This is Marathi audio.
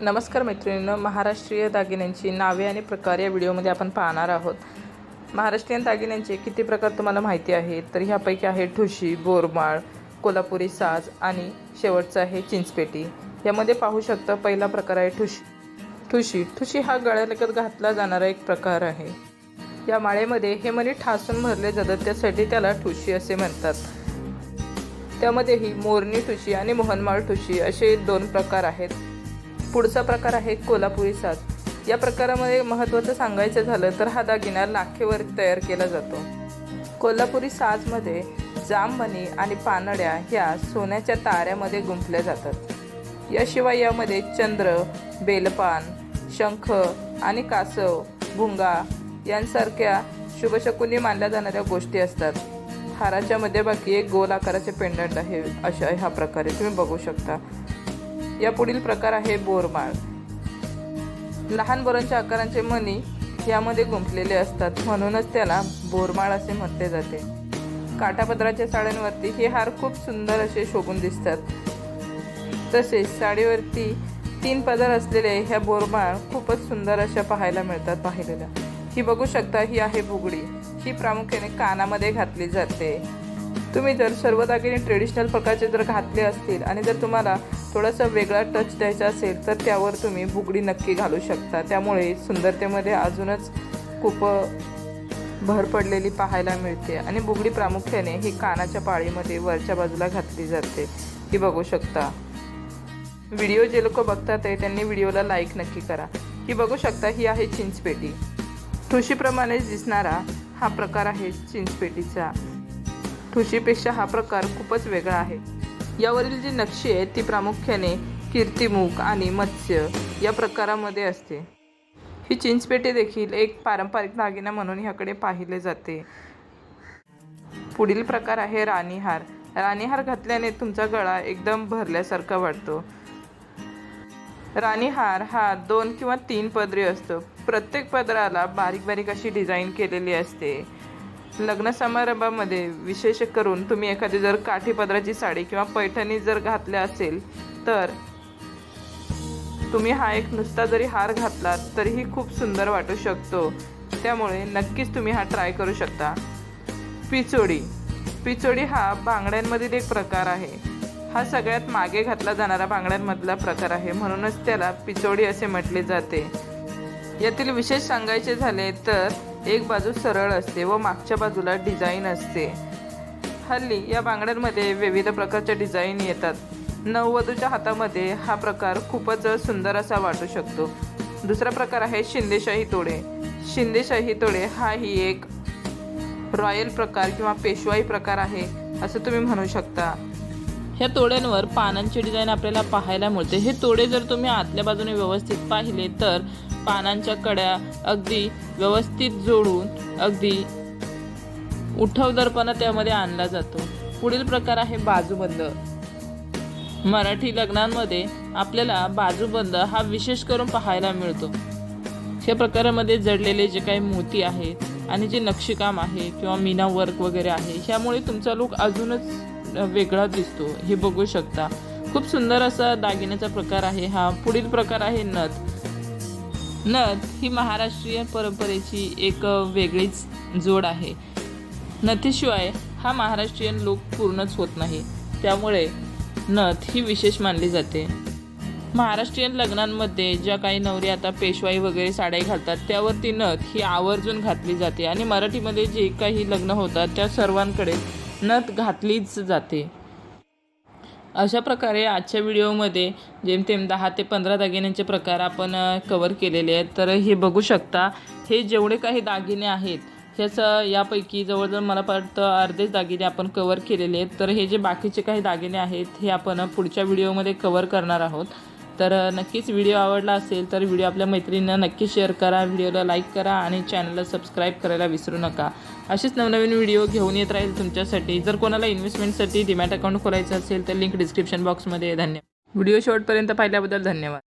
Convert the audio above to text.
नमस्कार मैत्रिणींनो महाराष्ट्रीय दागिन्यांची नावे आणि प्रकार या व्हिडिओमध्ये आपण पाहणार आहोत. महाराष्ट्रीयन दागिन्यांचे किती प्रकार तुम्हाला माहिती आहेत? तर ह्यापैकी आहे ठुशी बोरमाळ कोल्हापुरी साज आणि शेवटचं आहे चिंचपेटी. यामध्ये पाहू शकता पहिला प्रकार आहे ठुशी. ठुशी. ठुशी हा गळ्यालगत घातला जाणारा एक प्रकार आहे. या माळेमध्ये हे मणी ठासून भरले जातात त्यासाठी त्याला ठुशी असे म्हणतात. त्यामध्येही मोरणी ठुशी आणि मोहनमाळ ठुशी असे दोन प्रकार आहेत. पुढचा प्रकार आहे कोल्हापुरी साज. या प्रकारामध्ये महत्त्वाचं सांगायचं झालं तर हा दागिना लाखेवर तयार केला जातो. कोल्हापुरी साजमध्ये जाममणी आणि पानड्या ह्या सोन्याच्या ताऱ्यामध्ये गुंफल्या जातात. याशिवाय यामध्ये चंद्र बेलपान शंख आणि कासव भुंगा यांसारख्या शुभशकुनी मानल्या जाणाऱ्या गोष्टी असतात. हाराच्या मध्यभागी एक गोल आकाराचे पेंडंट आहे अशा ह्या प्रकारे तुम्ही बघू शकता. या पुढील प्रकार आहे बोरमाळ. लहान बोरांच्या आकारांचे मणी यामध्ये गुंफलेले असतात. म्हणूनच त्याला बोरमाळ असे म्हटले जाते. काठापदराच्या साड्यांवरती हे हार खूप सुंदर असे शोभून दिसतात. तसेच साडीवरती तीन पदर असलेले ह्या बोरमाळ खूपच सुंदर अशा पाहायला मिळतात पाहिलेल्या. ही बघू शकता ही आहे बुगडी ही प्रामुख्याने कानामध्ये घातली जाते. तुम्ही जर सर्व दागिने ट्रेडिशनल प्रकारचे जर घातले असतील आणि जर तुम्हाला थोडासा वेगळा टच द्यायचा असेल तर त्यावर तुम्ही बुगडी नक्की घालू शकता. त्यामुळे सुंदरतेमध्ये अजूनच खूप भर पडलेली पाहायला मिळते. आणि बुगडी प्रामुख्याने ही कानाच्या पाळीमध्ये वरच्या बाजूला घातली जाते. ही बघू शकता. व्हिडिओ जे लोक बघतात आहे त्यांनी व्हिडिओला लाईक नक्की करा. ही बघू शकता ही आहे चिंचपेटी. ठुशीप्रमाणेच दिसणारा हा प्रकार आहे चिंचपेटीचा. ठुशीपेक्षा हा प्रकार खूपच वेगळा आहे. यावरील जी नक्षी आहे ती प्रामुख्याने कीर्तिमुख आणि मत्स्य या प्रकारामध्ये असते. ही चिंचपेटी देखील एक पारंपरिक दागिना म्हणून ह्याकडे पाहिले जाते. पुढील प्रकार आहे राणीहार. राणीहार घातल्याने तुमचा गळा एकदम भरल्यासारखा वाटतो. राणीहार हा दोन किंवा तीन पदरी असतो. प्रत्येक पदराला बारीक बारीक अशी डिझाईन केलेली असते. लग्न समारंभामध्ये विशेष करून तुम्ही एखादी जर काठीपदराची साडी किंवा पैठणी जर घातल्या असेल तर तुम्ही हा एक नुसता जरी हार घातला तरीही खूप सुंदर वाटू शकतो. त्यामुळे नक्कीच तुम्ही हा ट्राय करू शकता. पिचोडी. पिचोडी हा बांगड्यांमधील एक प्रकार आहे. हा सगळ्यात मागे घातला जाणारा बांगड्यांमधला प्रकार आहे. म्हणूनच त्याला पिचोडी असे म्हटले जाते. यातील विशेष सांगायचे झाले तर एक बाजू सरळ असते व मागच्या बाजूला डिझाईन असते. हल्ली या बांगड्यांमध्ये विविध प्रकारच्या डिझाईन येतात. नववधूच्या हातामध्ये हा प्रकार खूपच सुंदर असा वाटू शकतो. दुसरा प्रकार आहे शिंदेशाही तोडे. शिंदेशाही तोडे हा ही एक रॉयल प्रकार किंवा पेशवाई प्रकार आहे असं तुम्ही म्हणू शकता. ह्या तोड्यांवर पानांची डिझाईन आपल्याला पाहायला मिळते. हे तोडे जर तुम्ही आतल्या बाजूने व्यवस्थित पाहिले तर पानांच्या कड्या अगदी व्यवस्थित जोडून अगदी उठवदरपणा त्यामध्ये आणला जातो. पुढील प्रकार आहे बाजूबंद मराठी लग्नांमध्ये आपल्याला बाजूबंद हा विशेष करून पाहायला मिळतो. या प्रकारामध्ये जडलेले जे काही मोती आहेत आणि जे नक्षीकाम आहे किंवा मीना वर्क वगैरे आहे ह्यामुळे तुमचा लुक अजूनच वेगळा दिसतो. हे बघू शकता. खूप सुंदर असा दागिन्याचा प्रकार आहे हा. पुढील प्रकार आहे नथ. नथ ही महाराष्ट्रीय परंपरेची एक वेगळीच जोड आहे. नथीशिवाय हा महाराष्ट्रीयन लोक पूर्णच होत नाही. त्यामुळे नथ ही विशेष मानली जाते. महाराष्ट्रीयन लग्नांमध्ये ज्या काही नवरी आता पेशवाई वगैरे साड्या घालतात त्यावरती नथ ही आवर्जून घातली जाते. आणि मराठीमध्ये जे काही लग्न होतात त्या सर्वांकडे नथ घातलीच जाते. अशा प्रकारे आजच्या व्हिडिओमध्ये जेमतेम दहा ते पंधरा दागिन्यांचे प्रकार आपण कवर केलेले आहेत. तर हे बघू शकता हे जेवढे काही दागिने आहेत ह्याचं यापैकी जवळजवळ मला वाटतं अर्धेच दागिने आपण कवर केलेले आहेत. तर हे जे बाकीचे काही दागिने आहेत हे आपण पुढच्या व्हिडिओमध्ये कवर करणार आहोत. तर नक्कीच व्हिडिओ आवडला असेल तर व्हिडिओ आपल्या मैत्रिणींना नक्की शेअर करा व्हिडिओला लाईक करा आणि चॅनलला सबस्क्राईब करायला विसरू नका. असेच नवनवीन व्हिडिओ घेऊन येत राहील तुमच्यासाठी. जर कोणाला इन्व्हेस्टमेंटसाठी डिमॅट अकाउंट खोलायचं असेल तर लिंक डिस्क्रिप्शन बॉक्समध्ये धन्यवाद. व्हिडिओ शेवटपर्यंत पाहिल्याबद्दल धन्यवाद.